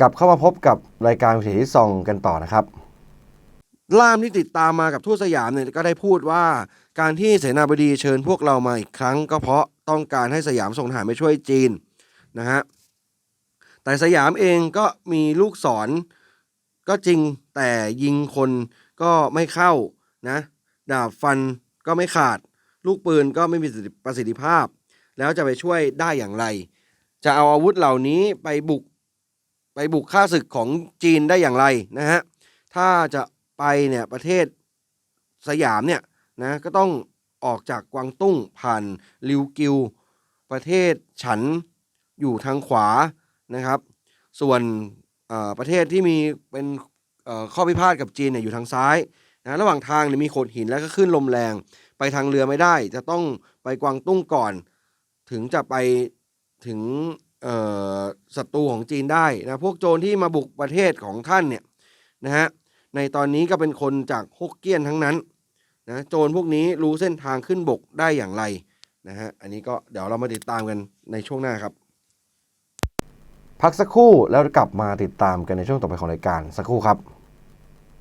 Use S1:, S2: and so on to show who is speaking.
S1: กลับเข้ามาพบกับรายการวิถีที่ซองกันต่อนะครับ ล่ามที่ติดตามมากับทูตสยามเนี่ยก็ได้พูดว่า การที่เสนาบดีเชิญพวกเรามาอีกครั้ง ก็เพราะต้องการให้สยามส่งทหารไปช่วยจีนนะฮะแต่สยามเองก็มีลูกศรก็จริงแต่ยิงคนก็ไม่เข้านะดาบฟันก็ไม่ขาด ลูกปืนก็ไม่มีประสิทธิภาพ แล้วจะไปช่วยได้อย่างไร จะเอาอาวุธเหล่านี้ไปบุก ไปบุกฆ่าศึกของจีนได้อย่างไรนะฮะถ้าจะไปเนี่ยประเทศสยามเนี่ยนะก็ต้องออกจากกวางตุ้งผ่านลิวกิว ประเทศฉันอยู่ทางขวานะครับ ส่วนประเทศที่มีเป็นข้อพิพาทกับจีนเนี่ยอยู่ทางซ้ายนะระหว่างทางเนี่ยมีโขดหินแล้วก็ขึ้นลมแรง ไปทางเรือไม่ได้ จะต้องไปกวางตุ้งก่อน ถึงจะไปถึง ศัตรูของจีนได้นะพวกโจรที่มาบุกประเทศของท่านเนี่ยนะฮะในตอนนี้ก็เป็นคนจากฮกเกี้ยนทั้งนั้นนะโจรพวกนี้รู้เส้นทางขึ้นบกได้อย่างไรนะฮะอันนี้ก็เดี๋ยวเรามาติดตามกันในช่วงหน้าครับ พักสักครู่แล้วกลับมาติดตามกันในช่วงต่อไปของรายการสักครู่ครับ